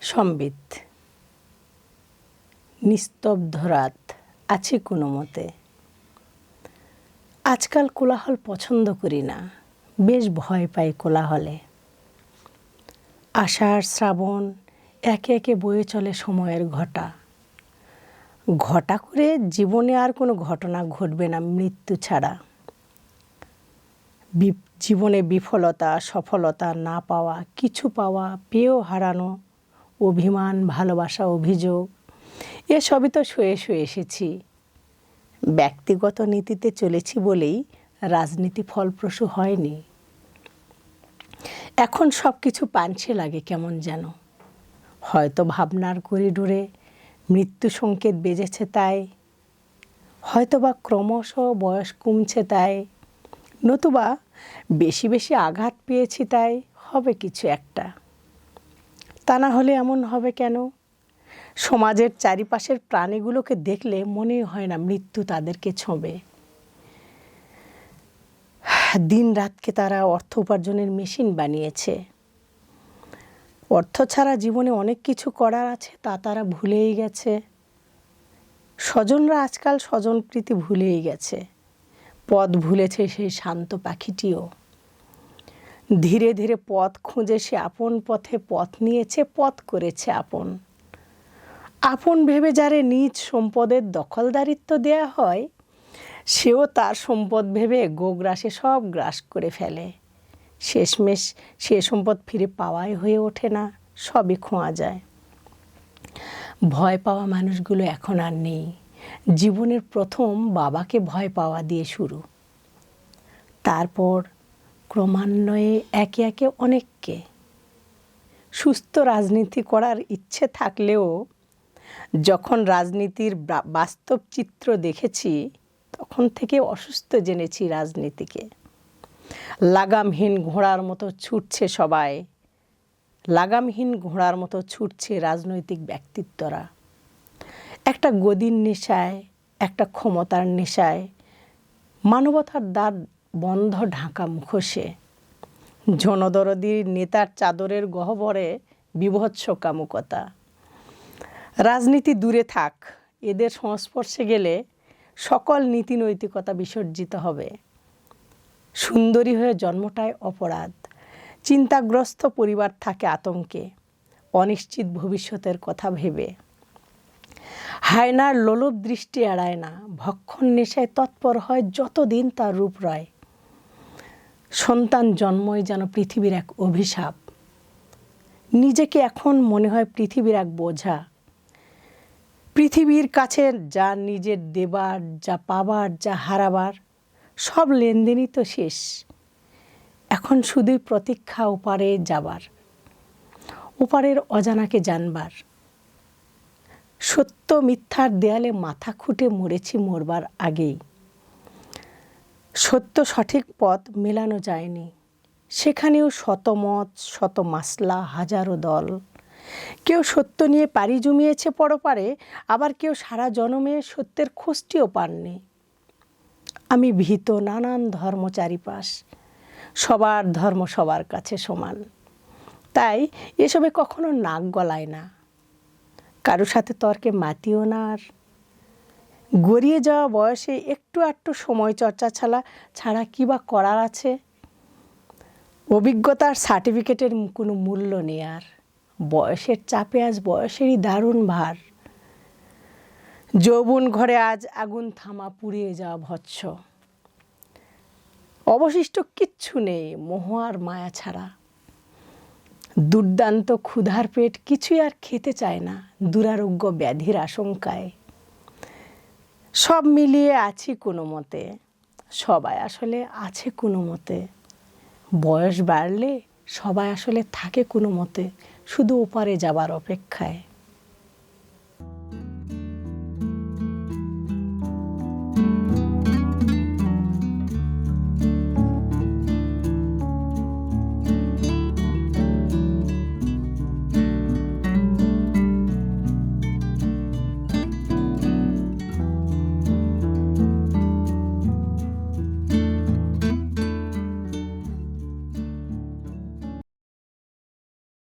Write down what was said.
সম্বিত। নিস্তব্ধ রাত আছে কোনো মতে। আজকাল কোলাহল পছন্দ করি না, বেশ ভয় পাই কোলাহলে। আষাঢ়, শ্রাবণ একে একে বয়ে চলে সময়ের ঘটা। ঘটা করে জীবনে আর কোনো ঘটনা ঘটবে না মৃত্যু ছাড়া। জীবনে বিফলতা, সফলতা না পাওয়া, কিছু পাওয়া, পেয়েও হারানো অভিমান, ভালোবাসা, অভিযোগ, এসবই তো শুয়ে শুয়ে এসেছি। ব্যক্তিগত নীতিতে চলেছি বলেই রাজনীতি ফলপ্রসূ হয়নি। এখন সব কিছু পাঞ্ছে লাগে কেমন যেন। হয়তো ভাবনার করিডোরে মৃত্যু সংকেত বেজেছে তাই, হয়তোবা ক্রমশ বয়স কমছে তাই, নতুবা বেশি বেশি আঘাত পেয়েছি তাই, হবে কিছু একটা। তা না হলে এমন হবে কেন? সমাজের চারিপাশের প্রাণীগুলোকে দেখলে মনেই হয় না মৃত্যু তাদেরকে ছোঁবে। দিন রাতকে তারা অর্থ উপার্জনের মেশিন বানিয়েছে। অর্থ ছাড়া জীবনে অনেক কিছু করার আছে, তা তারা ভুলেই গেছে। স্বজনরা আজকাল স্বজনপ্রীতি ভুলেই গেছে। পথ ভুলেছে সেই শান্ত পাখিটিও। ধীরে ধীরে পথ খুঁজে সে আপন পথে পথ নিয়েছে, পথ করেছে আপন। আপন ভেবে যারে নিজ সম্পদের দখলদারিত্ব দেয়া হয়, সেও তার সম্পদ ভেবে গোগ্রাসে সব গ্রাস করে ফেলে। শেষমেশ সে সম্পদ ফিরে পাওয়াই হয়ে ওঠে না, সবই খোঁয়া যায়। ভয় পাওয়া মানুষগুলো এখন আর নেই। জীবনের প্রথম বাবাকে ভয় পাওয়া দিয়ে শুরু। তারপর ক্রমান্বয়ে একে একে অনেককে। সুস্থ রাজনীতি করার ইচ্ছে থাকলেও যখন রাজনীতির বাস্তব চিত্র দেখেছি, তখন থেকে অসুস্থ জেনেছি রাজনীতিকে। লাগামহীন ঘোড়ার মতো ছুটছে সবাই। লাগামহীন ঘোড়ার মতো ছুটছে রাজনৈতিক ব্যক্তিত্বরা। একটা গদির নেশায়, একটা ক্ষমতার নেশায় মানবতার দ্বার বন্ধ ঢাকা মুখোশে। জনদরদির নেতার চাদরের গহ্বরে বিভৎস কামুকতা। রাজনীতি দূরে থাক, এদের সংস্পর্শে গেলে সকল নীতি নৈতিকতা বিসর্জিত হবে। সুন্দরী হয়ে জন্মটাই অপরাধ। চিন্তাগ্রস্ত পরিবার থাকে আতঙ্কে, অনিশ্চিত ভবিষ্যতের কথা ভেবে। হায়নার লোলুপ দৃষ্টি এড়ায় না, ভক্ষণ নেশায় তৎপর হয় যতদিন তার রূপ রয়। সন্তান জন্মই যেন পৃথিবীর এক অভিশাপ। নিজেকে এখন মনে হয় পৃথিবীর এক বোঝা। পৃথিবীর কাছে যা নিজের দেবার, যা পাবার, যা হারাবার, সব লেনদেনই তো শেষ। এখন শুধুই প্রতীক্ষা ওপারে যাবার, ওপারের অজানাকে জানবার। সত্য মিথ্যার দেয়ালে মাথা খুঁটে মরেছি মরবার আগেই। সত্য সঠিক পথ মেলানো যায়নি। সেখানেও শতমত শত মাসলা, হাজারো দল। কেউ সত্য নিয়ে পাড়ি জমিয়েছে পরপারে, আবার কেউ সারা জনমে সত্যের খোঁজটিও পাননি। আমি ভীত নানান ধর্ম চারিপাশ, সবার ধর্ম সবার কাছে সমান। তাই এসবে কখনো নাক গলায় না। কারও সাথে তর্কে মাতিও না আর। গড়িয়ে যাওয়া বয়সে একটু একটু সময় চর্চা ছাড়া ছাড়া কী বা করার আছে? অভিজ্ঞতার সার্টিফিকেটের কোনো মূল্য নেই আর। বয়সের চাপে আজ বয়সেরই দারুণ ভার। যৌবন ঘরে আজ আগুন থামা পুড়িয়ে যাওয়া ভৎস। অবশিষ্ট কিচ্ছু নেই, মোহ আর মায়া ছাড়া। দুর্দান্ত ক্ষুধার পেট কিছুই আর খেতে চায় না, দুরারোগ্য ব্যাধির আশঙ্কায়। সব মিলিয়ে আছি কোনো মতে। সবাই আসলে আছে কোনো মতে। বয়স বাড়লে সবাই আসলে থাকে কোনো মতে। শুধু ওপারে যাবার অপেক্ষায়।